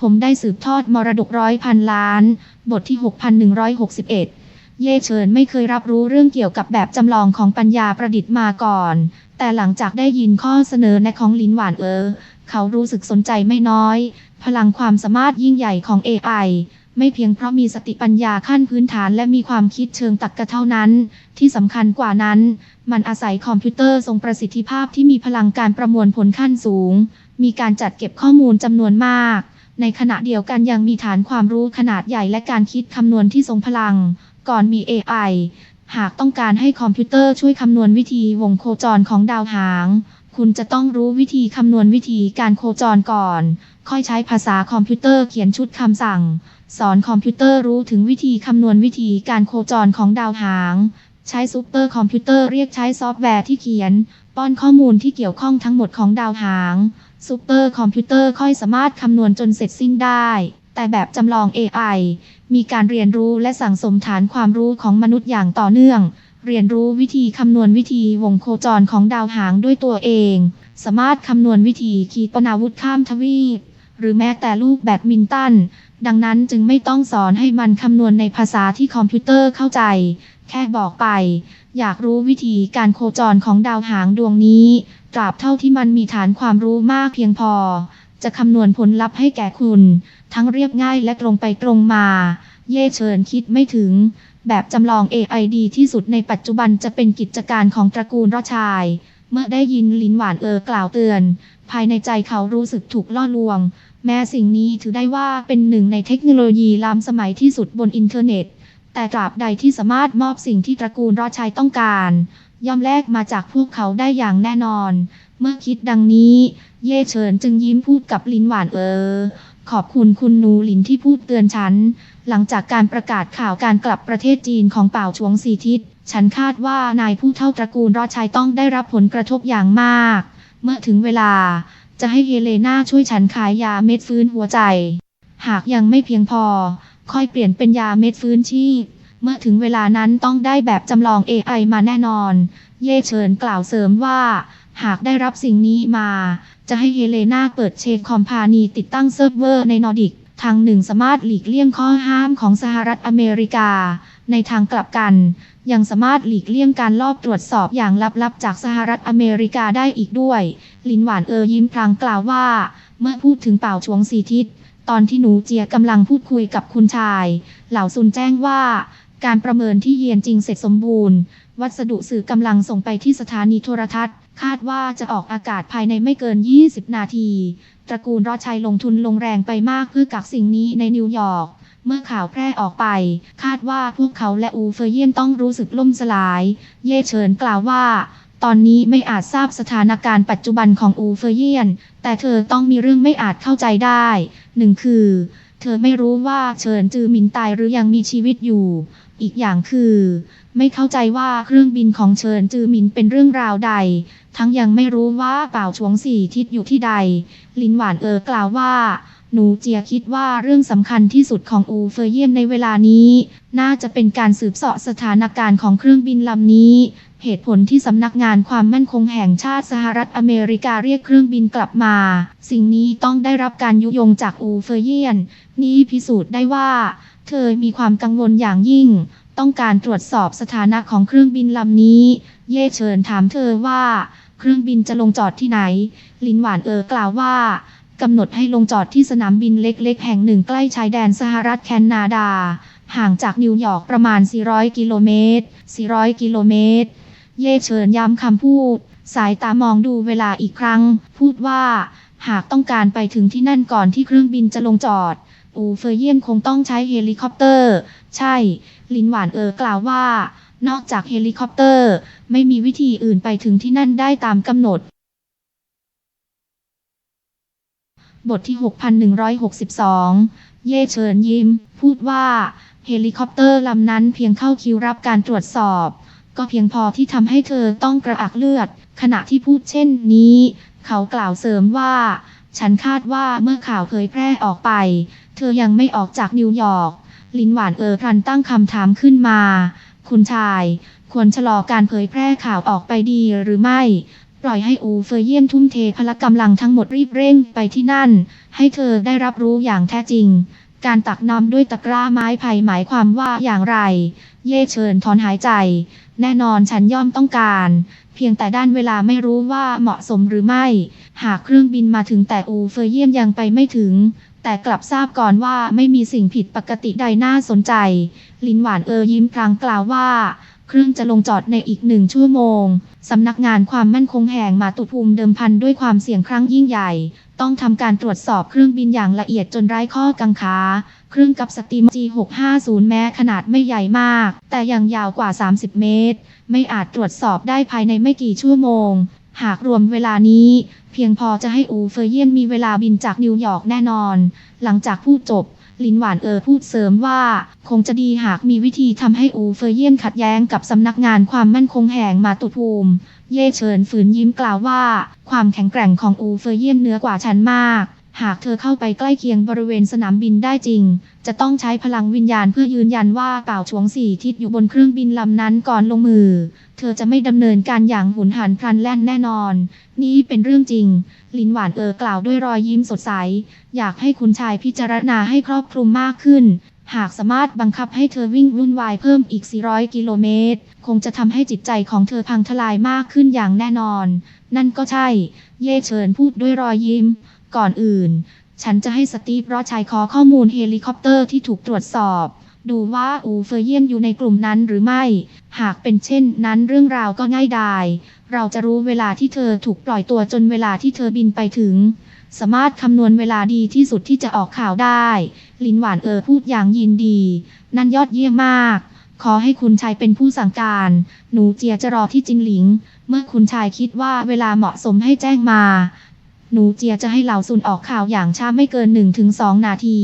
ผมได้สืบทอดมรดกร้อยพันล้าน บทที่ 6161 เย่เฉินไม่เคยรับรู้เรื่องเกี่ยวกับแบบจำลองของปัญญาประดิษฐ์มาก่อน แต่หลังจากได้ยินข้อเสนอแนะของลินหวานเออ เขารู้สึกสนใจไม่น้อย พลังความสามารถยิ่งใหญ่ของ AI ไม่เพียงเพราะมีสติปัญญาขั้นพื้นฐานและมีความคิดเชิงตรรกะเท่านั้น ที่สำคัญกว่านั้น มันอาศัยคอมพิวเตอร์ทรงประสิทธิภาพที่มีพลังการประมวลผลขั้นสูง มีการจัดเก็บข้อมูลจำนวนมาก ในขณะเดียวกันยังมีฐานความรู้ขนาดใหญ่และการคิดคำนวณที่ทรงพลัง ก่อนมี AI หากต้องการให้คอมพิวเตอร์ช่วยคำนวณวิธีวงโคจรของดาวหาง คุณจะต้องรู้วิธีคำนวณวิธีการโคจรก่อน ค่อยใช้ภาษาคอมพิวเตอร์เขียนชุดคำสั่ง สอนคอมพิวเตอร์รู้ถึงวิธีคำนวณวิธีการโคจรของดาวหาง ใช้ซูเปอร์คอมพิวเตอร์เรียกใช้ซอฟต์แวร์ที่เขียน ป้อนข้อมูลที่เกี่ยวข้องทั้งหมดของดาวหาง ซูเปอร์คอมพิวเตอร์ค่อยสามารถคำนวณจนเสร็จสิ้นได้ แต่แบบจำลอง AI มีการเรียนรู้และสั่งสมฐานความรู้ของมนุษย์อย่างต่อเนื่อง เรียนรู้วิธีคำนวณวิธีวงโคจรของดาวหางด้วยตัวเอง สามารถคำนวณวิธีขีปนาวุธข้ามทวีป หรือแม้แต่ลูกแบดมินตัน ดังนั้นจึงไม่ต้องสอนให้มันคำนวณในภาษาที่คอมพิวเตอร์เข้าใจ แค่บอกไป อยากรู้วิธีการโคจรของดาวหางดวงนี้ ตราบเท่าที่มันมีฐานความรู้มากเพียงพอ จะคำนวณผลลัพธ์ให้แก่คุณ ทั้งเรียบง่ายและตรงไปตรงมา เย่เฉินคิดไม่ถึง แบบจำลอง AI ดีที่สุดในปัจจุบันจะเป็นกิจการของตระกูลรอชาย เมื่อได้ยินลินหวานเออกล่าวเตือน ภายในใจเขารู้สึกถูกล่อลวง แม้สิ่งนี้ถือได้ว่าเป็นหนึ่งในเทคโนโลยีล้ำสมัยที่สุดบนอินเทอร์เน็ต แต่ตราบใดที่สามารถมอบสิ่งที่ตระกูลรอดชายต้องการ ย่อมแลกมาจากพวกเขาได้อย่างแน่นอน เมื่อคิดดังนี้ เย่เฉินจึงยิ้มพูดกับลินหวานเออ ขอบคุณคุณนูหลินที่พูดเตือนฉัน หลังจากการประกาศข่าวการกลับประเทศจีนของเป่าชวงสีทิศ ฉันคาดว่านายผู้เท่าตระกูลรอดชายต้องได้รับผลกระทบอย่างมาก เมื่อถึงเวลา จะให้เฮเลนาช่วยฉันขายยาเม็ดฟื้นหัวใจ หากยังไม่เพียงพอค่อยเปลี่ยนเป็นยาเม็ดฟื้นชีพ เมื่อถึงเวลานั้นต้องได้แบบจำลอง AI มาแน่นอน เย่เฉินกล่าวเสริมว่า หากได้รับสิ่งนี้มา จะให้เฮเลนาเปิดเชคคอมพานีติดตั้งเซิร์ฟเวอร์ในนอร์ดิกทางหนึ่งสามารถหลีกเลี่ยงข้อห้ามของสหรัฐอเมริกา ในทางกลับกัน ยังสามารถหลีกเลี่ยงการลอบตรวจสอบอย่างลับๆ จากสหรัฐอเมริกาได้อีกด้วย ลินหวานเออยิ้มพลางกล่าวว่า เมื่อพูดถึงเป่าชวงสีทิศตอนที่หนูเจียกำลังพูดคุยกับคุณชาย เหล่าซุนแจ้งว่า การประเมินที่เยียนจริงเสร็จสมบูรณ์ วัสดุสื่อกำลังส่งไปที่สถานีโทรทัศน์ คาดว่าจะออกอากาศภายในไม่เกิน 20 นาที ตระกูลรอดชัยลงทุนลงแรงไปมากเพื่อกักสิ่งนี้ในนิวยอร์กเมื่อข่าวแพร่ออกไป คาดว่าพวกเขาและอูเฟยเยียนต้องรู้สึกล่มสลาย เย่เฉินกล่าวว่า ตอนนี้ไม่อาจทราบสถานการณ์ปัจจุบันของอูเฟยเยียน แต่เธอต้องมีเรื่องไม่อาจเข้าใจได้หนึ่งคือ เธอไม่รู้ว่าเฉินจือหมินตายหรือยังมีชีวิตอยู่ อีกอย่างคือ ไม่เข้าใจว่าเครื่องบินของเฉินจือหมินเป็นเรื่องราวใด ทั้งยังไม่รู้ว่าเป่าชวงสี่ทิศอยู่ที่ใด ลินหวานเออกล่าวว่า หนูเจียคิดว่าเรื่องสำคัญที่สุดของอูเฟยเยียนในเวลานี้ น่าจะเป็นการสืบเสาะสถานการณ์ของเครื่องบินลำนี้ เหตุผลที่สำนักงานความมั่นคงแห่งชาติสหรัฐอเมริกาเรียกเครื่องบินกลับมา สิ่งนี้ต้องได้รับการยุยงจากอูเฟยเยียน นี่พิสูจน์ได้ว่า เธอมีความกังวลอย่างยิ่ง ต้องการตรวจสอบสถานะของเครื่องบินลำนี้ เย่เฉินถามเธอว่า เครื่องบินจะลงจอดที่ไหน ลินหวานเออกล่าวว่ากำหนดให้ลงจอดที่สนามบินเล็กๆ แห่งหนึ่งใกล้ชายแดนสหรัฐแคนาดา ห่างจากนิวยอร์กประมาณ 400 กิโลเมตร 400 กิโลเมตร เย่เฉินย้ำคำพูด สายตามองดูเวลาอีกครั้ง พูดว่า หากต้องการไปถึงที่นั่นก่อนที่เครื่องบินจะลงจอด อูเฟยเยียนคงต้องใช้เฮลิคอปเตอร์ ใช่ ลินหวานเออกล่าวว่า นอกจากเฮลิคอปเตอร์ ไม่มีวิธีอื่นไปถึงที่นั่นได้ตามกำหนด บทที่ 6162 เย่เฉินยิ้ม พูดว่า เฮลิคอปเตอร์ลำนั้นเพียงเข้าคิวรับการตรวจสอบ ก็เพียงพอที่ทำให้เธอต้องกระอักเลือด ขณะที่พูดเช่นนี้ เขากล่าวเสริมว่า ฉันคาดว่าเมื่อข่าวเผยแพร่ออกไป เธอยังไม่ออกจากนิวยอร์ก ลินหวานเออพลันตั้งคำถามขึ้นมา คุณชาย ควรชะลอการเผยแพร่ข่าวออกไปดีหรือไม่ ปล่อยให้อูเฟยเยี่ยนทุ่มเทพละกำลังทั้งหมดรีบเร่งไปที่นั่น ให้เธอได้รับรู้อย่างแท้จริง การตักน้ำด้วยตะกร้าไม้ไผ่หมายความว่าอย่างไร เย่เชิญถอนหายใจ แน่นอนฉันย่อมต้องการ เพียงแต่ด้านเวลาไม่รู้ว่าเหมาะสมหรือไม่ หากเครื่องบินมาถึงแต่อูเฟยเยี่ยมยังไปไม่ถึง แต่กลับทราบก่อนว่าไม่มีสิ่งผิดปกติใดน่าสนใจ ลินหวานเออยิ้มพลางกล่าวว่า เครื่องจะลงจอดในอีกหนึ่งชั่วโมง สำนักงานความมั่นคงแห่งมาตุภูมิเดิมพันด้วยความเสี่ยงครั้งยิ่งใหญ่ ต้องทำการตรวจสอบเครื่องบินอย่างละเอียดจนไร้ข้อกังขา เครื่องกับสตรีม G650 แม้ขนาดไม่ใหญ่มาก แต่ยังยาวกว่า 30 เมตร ไม่อาจตรวจสอบได้ภายในไม่กี่ชั่วโมง หากรวมเวลานี้ เพียงพอจะให้อูเฟยเยียนมีเวลาบินจากนิวยอร์กแน่นอน หลังจากพูดจบลินหวานเออพูดเสริมว่า คงจะดีหากมีวิธีทำให้อูเฟยเยียนขัดแย้งกับสำนักงานความมั่นคงแห่งมาตุภูมิ เย่เฉินฝืนยิ้มกล่าวว่า ความแข็งแกร่งของอูเฟยเยียนเหนือกว่าฉันมาก หากเธอเข้าไปใกล้เคียงบริเวณสนามบินได้จริง จะต้องใช้พลังวิญญาณเพื่อยืนยันว่าเป่าชวงสี่ทิศอยู่บนเครื่องบินลำนั้นก่อนลงมือ เธอจะไม่ดำเนินการอย่างหุนหันพลันแล่นแน่นอน นี่เป็นเรื่องจริง ลินหวานเออกล่าวด้วยรอยยิ้มสดใส อยากให้คุณชายพิจารณาให้ครอบคลุมมากขึ้น หากสามารถบังคับให้เธอวิ่งวุ่นวายเพิ่มอีก 400 กิโลเมตร คงจะทำให้จิตใจของเธอพังทลายมากขึ้นอย่างแน่นอน นั่นก็ใช่ เย่เฉินพูดด้วยรอยยิ้ม ก่อนอื่น ฉันจะให้สตีฟรอชัยขอข้อมูลเฮลิคอปเตอร์ที่ถูกตรวจสอบ ดูว่าอูเฟยเยียนอยู่ในกลุ่มนั้นหรือไม่ หากเป็นเช่นนั้นเรื่องราวก็ง่ายดาย เราจะรู้เวลาที่เธอถูกปล่อยตัวจนเวลาที่เธอบินไปถึง สามารถคำนวณเวลาดีที่สุดที่จะออกข่าวได้ ลินหวานเออพูดอย่างยินดี นั่นยอดเยี่ยมมาก ขอให้คุณชายเป็นผู้สั่งการ หนูเจียจะรอที่จินหลิง เมื่อคุณชายคิดว่าเวลาเหมาะสมให้แจ้งมา หนูเจียจะให้เหล่าซุนออกข่าวอย่างช้าไม่เกิน 1-2 นาที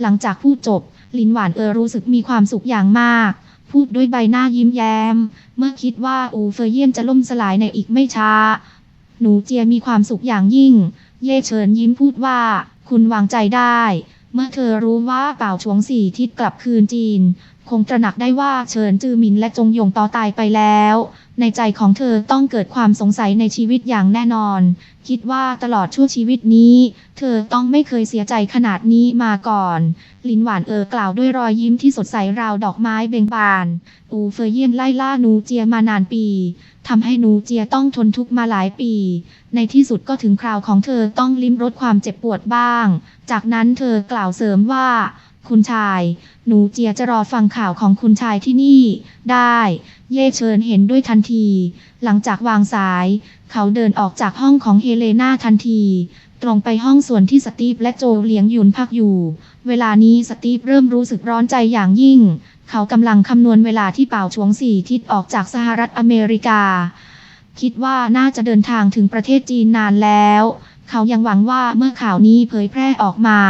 หลังจากพูดจบ ลินหวานเออรู้สึกมีความสุขอย่างมาก พูดด้วยใบหน้ายิ้มแย้ม เมื่อคิดว่าอูเฟยเยี่ยนจะล่มสลายในอีกไม่ช้า หนูเจียมีความสุขอย่างยิ่ง เย่เฉินยิ้มพูดว่า คุณวางใจได้ เมื่อเธอรู้ว่าเป่าชวงสี่ทิศกลับคืนจีน คงตระหนักได้ว่าเฉินจือหมินและจงยงต่อตายไปแล้ว ในใจของเธอต้องเกิดความสงสัยในชีวิตอย่างแน่นอน คิดว่าตลอดช่วงชีวิตนี้ เธอต้องไม่เคยเสียใจขนาดนี้มาก่อน ลินหวานเออกล่าวด้วยรอยยิ้มที่สดใสราวดอกไม้เบ่งบาน อูเฟยเยี่ยนไล่ล่าหนูเจียมานานปี ทำให้หนูเจียต้องทนทุกข์มาหลายปี ในที่สุดก็ถึงคราวของเธอต้องลิ้มรสความเจ็บปวดบ้าง จากนั้นเธอกล่าวเสริมว่า คุณชาย หนูเจียจะรอฟังข่าวของคุณชายที่นี่ ได้ เย่เชิญเห็นด้วยทันที หลังจากวางสาย เขาเดินออกจากห้องของเฮเลนาทันที ตรงไปห้องส่วนที่สตีฟและโจเลี้ยงยุนพักอยู่ เวลานี้สตีฟเริ่มรู้สึกร้อนใจอย่างยิ่ง เขากำลังคำนวณเวลาที่เป่าชวงสี่ทิศออกจากสหรัฐอเมริกา คิดว่าน่าจะเดินทางถึงประเทศจีนนานแล้ว เขายังหวังว่าเมื่อข่าวนี้เผยแพร่ออกมา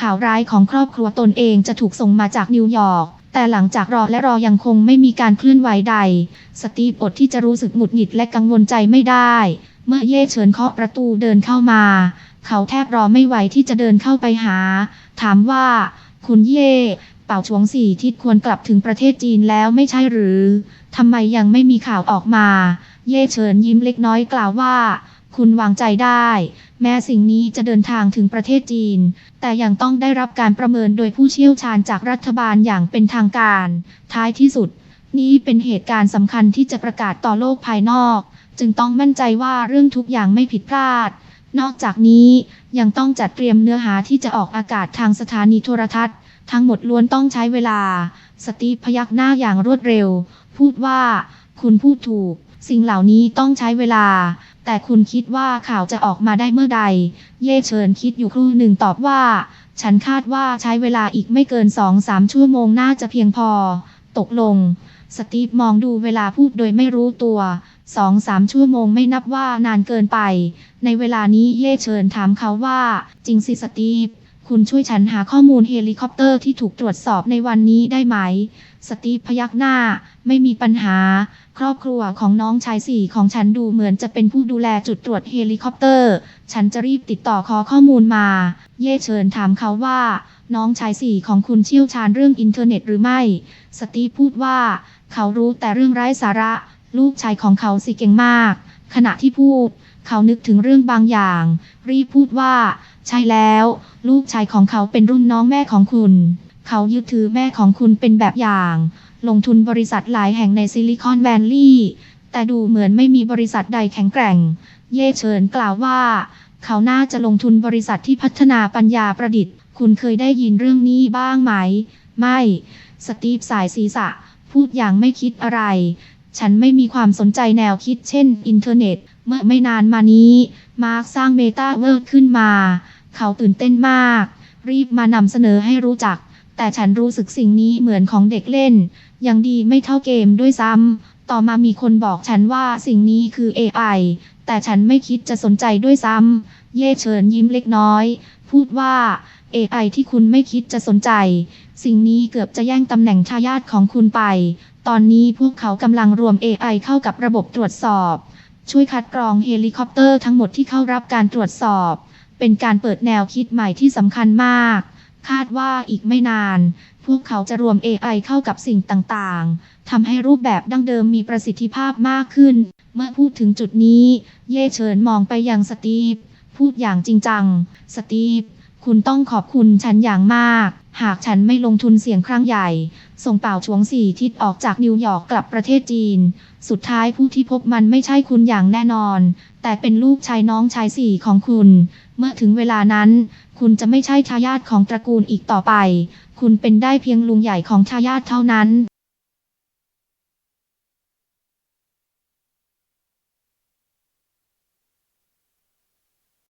ข่าวร้ายของครอบครัวตนเองจะถูกส่งมาจากนิวยอร์กแต่หลังจากรอและรอยังคงไม่มีการเคลื่อนไหวใด สตีฟอดที่จะรู้สึกหงุดหงิดและกังวลใจไม่ได้ เมื่อเย่เฉินเคาะประตูเดินเข้ามา เขาแทบรอไม่ไหวที่จะเดินเข้าไปหา ถามว่า คุณเย่เป่าชวงสี่ทิศควรกลับถึงประเทศจีนแล้วไม่ใช่หรือทำไมยังไม่มีข่าวออกมา เย่เฉินยิ้มเล็กน้อยกล่าวว่า คุณวางใจได้ แม้สิ่งนี้จะเดินทางถึงประเทศจีน แต่ยังต้องได้รับการประเมินโดยผู้เชี่ยวชาญจากรัฐบาลอย่างเป็นทางการ ท้ายที่สุด นี่เป็นเหตุการณ์สำคัญที่จะประกาศต่อโลกภายนอก จึงต้องมั่นใจว่าเรื่องทุกอย่างไม่ผิดพลาด นอกจากนี้ยังต้องจัดเตรียมเนื้อหาที่จะออกอากาศทางสถานีโทรทัศน์ ทั้งหมดล้วนต้องใช้เวลา สตีฟพยักหน้าอย่างรวดเร็ว พูดว่า คุณพูดถูก สิ่งเหล่านี้ต้องใช้เวลา แต่คุณคิดว่าข่าวจะออกมาได้เมื่อใด เย่เชิญคิดอยู่ครู่หนึ่งตอบว่า ฉันคาดว่าใช้เวลาอีกไม่เกินสองสามชั่วโมงน่าจะเพียงพอ ตกลง สตีฟมองดูเวลาพูดโดยไม่รู้ตัว สองสามชั่วโมงไม่นับว่านานเกินไป ในเวลานี้เย่เชิญถามเขาว่า จริงสิสตีฟ คุณช่วยฉันหาข้อมูลเฮลิคอปเตอร์ที่ถูกตรวจสอบในวันนี้ได้ไหม สตีฟพยักหน้า ไม่มีปัญหา ครอบครัวของน้องชายสี่ของฉันดูเหมือนจะเป็นผู้ดูแลจุดตรวจเฮลิคอปเตอร์ ฉันจะรีบติดต่อขอข้อมูลมา เย่เชิญถามเขาว่า น้องชายสี่ของคุณเชี่ยวชาญเรื่องอินเทอร์เน็ตหรือไม่ สตีฟพูดว่า เขารู้แต่เรื่องไร้สาระ ลูกชายของเขาสิเก่งมาก ขณะที่พูด เขานึกถึงเรื่องบางอย่าง รีบพูดว่า ใช่แล้ว ลูกชายของเขาเป็นรุ่นน้องแม่ของคุณ เขายึดถือแม่ของคุณเป็นแบบอย่าง ลงทุนบริษัทหลายแห่งในซิลิคอนแวลลีย์แต่ดูเหมือนไม่มีบริษัทใดแข็งแกร่ง เย่เฉินกล่าวว่า เขาน่าจะลงทุนบริษัทที่พัฒนาปัญญาประดิษฐ์ คุณเคยได้ยินเรื่องนี้บ้างไหม ไม่ สตีฟสายศีรษะ พูดอย่างไม่คิดอะไร ฉันไม่มีความสนใจแนวคิดเช่นอินเทอร์เน็ต เมื่อไม่นานมานี้ มาร์กสร้างเมตาเวิร์ขึ้นมา เขาตื่นเต้นมาก รีบมานำเสนอให้รู้จัก แต่ฉันรู้สึกสิ่งนี้เหมือนของเด็กเล่น ยังดีไม่เท่าเกมด้วยซ้ำ ต่อมามีคนบอกฉันว่าสิ่งนี้คือ AI แต่ฉันไม่คิดจะสนใจด้วยซ้ำ เย่เฉินยิ้มเล็กน้อย พูดว่า AI ที่คุณไม่คิดจะสนใจ สิ่งนี้เกือบจะแย่งตำแหน่งทายาทของคุณไป ตอนนี้พวกเขากำลังรวม AI เข้ากับระบบตรวจสอบ ช่วยคัดกรองเฮลิคอปเตอร์ทั้งหมดที่เข้ารับการตรวจสอบ เป็นการเปิดแนวคิดใหม่ที่สำคัญมาก คาดว่าอีกไม่นาน พวกเขาจะรวม AI เข้ากับสิ่งต่างๆทำให้รูปแบบดั้งเดิมมีประสิทธิภาพมากขึ้น เมื่อพูดถึงจุดนี้ เย่เฉินมองไปยังสตีฟพูดอย่างจริงจัง สตีฟคุณต้องขอบคุณฉันอย่างมาก หากฉันไม่ลงทุนเสี่ยงครั้งใหญ่ ส่งเป่าชวงสี่ทิศออกจากนิวยอร์กกลับประเทศจีน สุดท้ายผู้ที่พบมันไม่ใช่คุณอย่างแน่นอน แต่เป็นลูกชายน้องชายสี่ของคุณ เมื่อถึงเวลานั้น คุณจะไม่ใช่ทายาทของตระกูลอีกต่อไป คุณเป็นได้เพียงลุงใหญ่ของทายาทเท่านั้น